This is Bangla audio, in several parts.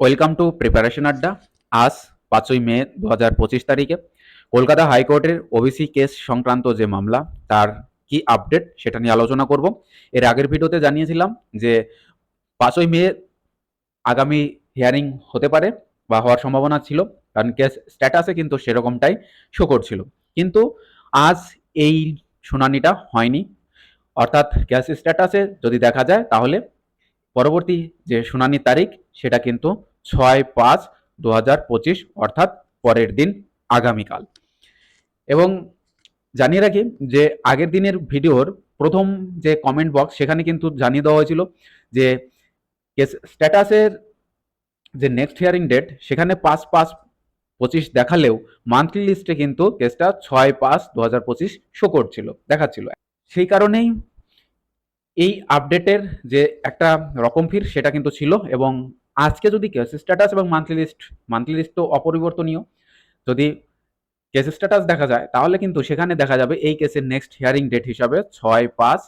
ওয়েলকাম টু প্রিপারেশন আড্ডা। আজ পাঁচই মে দু হাজার পঁচিশ তারিখে। কলকাতা হাইকোর্টের ওবিসি কেস সংক্রান্ত যে মামলা, তার কি আপডেট সেটা নিয়ে আলোচনা করব। এর আগের ভিডিওতে জানিয়েছিলাম যে পাঁচই মে আগামী হিয়ারিং হতে পারে বা হওয়ার সম্ভাবনা ছিল, কারণ কেস স্ট্যাটাসে কিন্তু সেরকমটাই শো করছিল কিন্তু আজ এই শুনানিটা হয়নি। অর্থাৎ কেস স্ট্যাটাসে যদি দেখা যায়, তাহলে পরবর্তী যে শুনানির তারিখ, সেটা কিন্তু ছয় পাঁচ দু হাজার পঁচিশ, অর্থাৎ পরের দিন আগামীকাল। এবং জানিয়ে রাখি যে আগের দিনের ভিডিওর প্রথম যে কমেন্ট বক্স সেখানে কিন্তু জানিয়ে দেওয়া হয়েছিল যে কেস স্ট্যাটাসের যে নেক্সট হিয়ারিং ডেট সেখানে পাঁচ পাঁচ পঁচিশ দেখালেও মান্থলি লিস্টে কিন্তু কেসটা ছয় পাঁচ দু হাজার পঁচিশ শো করছিল, দেখাচ্ছিল। সেই কারণেই এই আপডেটের যে একটা রকম ফির সেটা কিন্তু ছিল এবং আজকে যদি কেস স্ট্যাটাস এবং মান্থলি লিস্ট মান্থলি লিস্ট তো অপরিবর্তনীয়। যদি কেস স্ট্যাটাস দেখা যায়, তাহলে কিন্তু সেখানে দেখা যাবে এই কেসের নেক্সট হিয়ারিং ডেট হিসাবে ছয় পাঁচ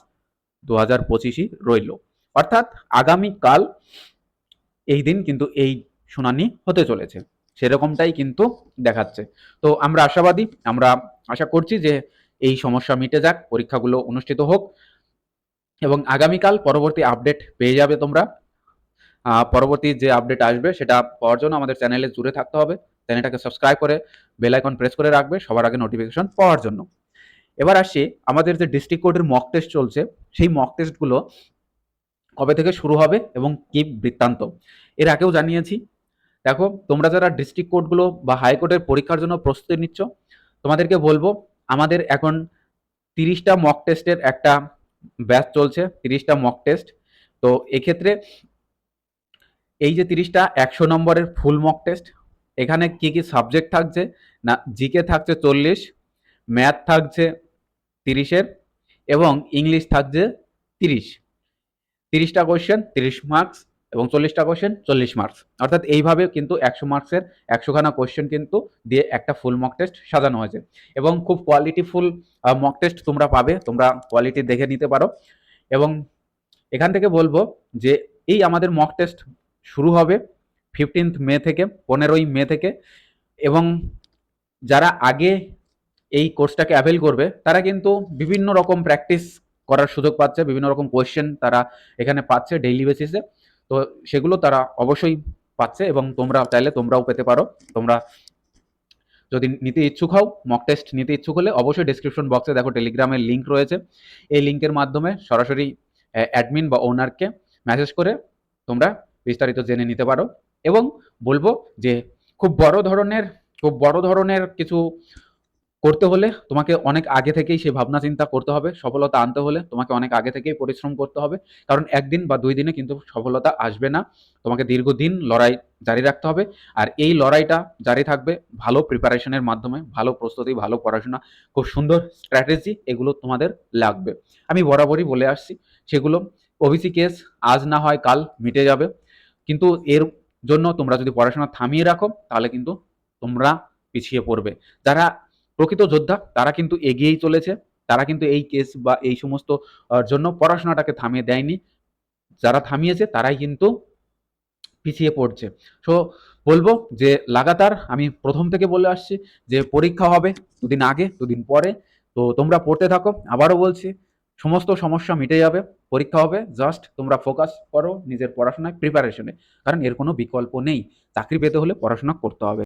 দু হাজার পঁচিশই রইল। অর্থাৎ আগামীকাল এই দিন কিন্তু এই শুনানি হতে চলেছে। সেরকমটাই কিন্তু দেখাচ্ছে। তো আমরা আশাবাদী, আমরা আশা করছি যে এই সমস্যা মিটে যাক, পরীক্ষাগুলো অনুষ্ঠিত হোক। এবং আগামীকাল পরবর্তী আপডেট পেয়ে যাবে তোমরা। পরবর্তী যে আপডেট আসবে সেটা পাওয়ার জন্য আমাদের চ্যানেলে জুড়ে থাকতে হবে। চ্যানেলটাকে সাবস্ক্রাইব করে বেল আইকন প্রেস করে রাখবে সবার আগে নোটিফিকেশন পাওয়ার জন্য। এবার আসছি আমাদের যে ডিস্ট্রিক্ট কোর্টের মক টেস্ট চলছে, সেই মক টেস্টগুলো কবে থেকে শুরু হবে এবং কি বৃত্তান্ত? এর আগেও জানিয়েছি। দেখো, তোমরা যারা ডিস্ট্রিক্ট কোর্টগুলো বা হাইকোর্টের পরীক্ষার জন্য প্রস্তুতি নিচ্ছ, তোমাদেরকে বলব, আমাদের এখন তিরিশটা মক টেস্টের একটা ব্যাচ চলছে, তিরিশটা মক টেস্ট তো এক্ষেত্রে এই যে তিরিশটা একশো নম্বরের ফুল মক টেস্ট এখানে কি কি সাবজেক্ট থাকছে? না জিকে থাকছে চল্লিশ ম্যাথ থাকছে তিরিশের এবং ইংলিশ থাকছে তিরিশ। তিরিশটা কোয়েশ্চেন তিরিশ মার্কস এবং চল্লিশটা কোয়েশ্চেন চল্লিশ মার্কস অর্থাৎ এইভাবে কিন্তু একশো মার্কসের একশোখানা কোয়েশ্চেন কিন্তু দিয়ে একটা ফুল মক টেস্ট সাজানো হয়েছে। এবং খুব কোয়ালিটিফুল মক টেস্ট তোমরা পাবে, তোমরা কোয়ালিটি দেখে নিতে পারো। এবং এখান থেকে বলব যে এই আমাদের মক টেস্ট শুরু হবে ফিফটিন্থ মে থেকে, পনেরোই মে থেকে। এবং যারা আগে এই কোর্সটাকে অ্যাভেল করবে, তারা কিন্তু বিভিন্ন রকম প্র্যাকটিস করার সুযোগ পাচ্ছে, বিভিন্ন রকম কোয়েশ্চেন তারা এখানে পাচ্ছে ডেইলি বেসিসে তো সেগুলো তারা অবশ্যই পাচ্ছে এবং তোমরা চাইলে তোমরাও পেতে পারো। তোমরা যদি নিতে ইচ্ছুক হও মক টেস্ট নিতে ইচ্ছুক হলে অবশ্যই ডিসক্রিপশন বক্সে দেখো টেলিগ্রামের লিঙ্ক রয়েছে। এই লিঙ্কের মাধ্যমে সরাসরি অ্যাডমিন বা ওনারকে মেসেজ করে তোমরা বিস্তারিত জেনে নিতে পারো। এবং বলব যে খুব বড় ধরনের, খুব বড় ধরনের কিছু করতে হলে তোমাকে অনেক আগে থেকেই সেই ভাবনা চিন্তা করতে হবে, সফলতা আনতে হলে তোমাকে অনেক আগে থেকেই পরিশ্রম করতে হবে, কারণ একদিন বা দুই দিনে কিন্তু সফলতা আসবে না। তোমাকে দীর্ঘদিন লড়াই জারি রাখতে হবে আর এই লড়াইটা জারি থাকবে ভালো প্রিপারেশনের মাধ্যমে, ভালো প্রস্তুতি, ভালো পড়াশোনা, খুব সুন্দর স্ট্র্যাটেজি এগুলো তোমাদের লাগবে। আমি বরাবরই বলে আসছি, সেগুলো ওবিসি কেস আজ না হয় কাল মিটে যাবে। কিন্তু এর জন্য তোমরা যদি পড়াশোনা থামিয়ে রাখো, তাহলে কিন্তু তোমরা পিছিয়ে পড়বে। যারা প্রকৃত যোদ্ধা, তারা কিন্তু এগিয়েই চলেছে, তারা কিন্তু এই কেস বা এই সমস্ত জন্য পড়াশোনাটাকে থামিয়ে দেয়নি। যারা থামিয়েছে, তারাই কিন্তু পিছিয়ে পড়ছে। সো বলব যে লাগাতার আমি প্রথম থেকে বলে আসছি যে পরীক্ষা হবে দুদিন আগে, দুদিন পরে। তো তোমরা পড়তে থাকো। আবারও বলছি, সমস্ত সমস্যা মিটে যাবে। পরীক্ষা হবে জাস্ট তোমরা ফোকাস করো নিজের পড়াশোনায় প্রিপারেশনে কারণ এর কোনো বিকল্প নেই। চাকরি পেতে হলে পড়াশোনা করতে হবে।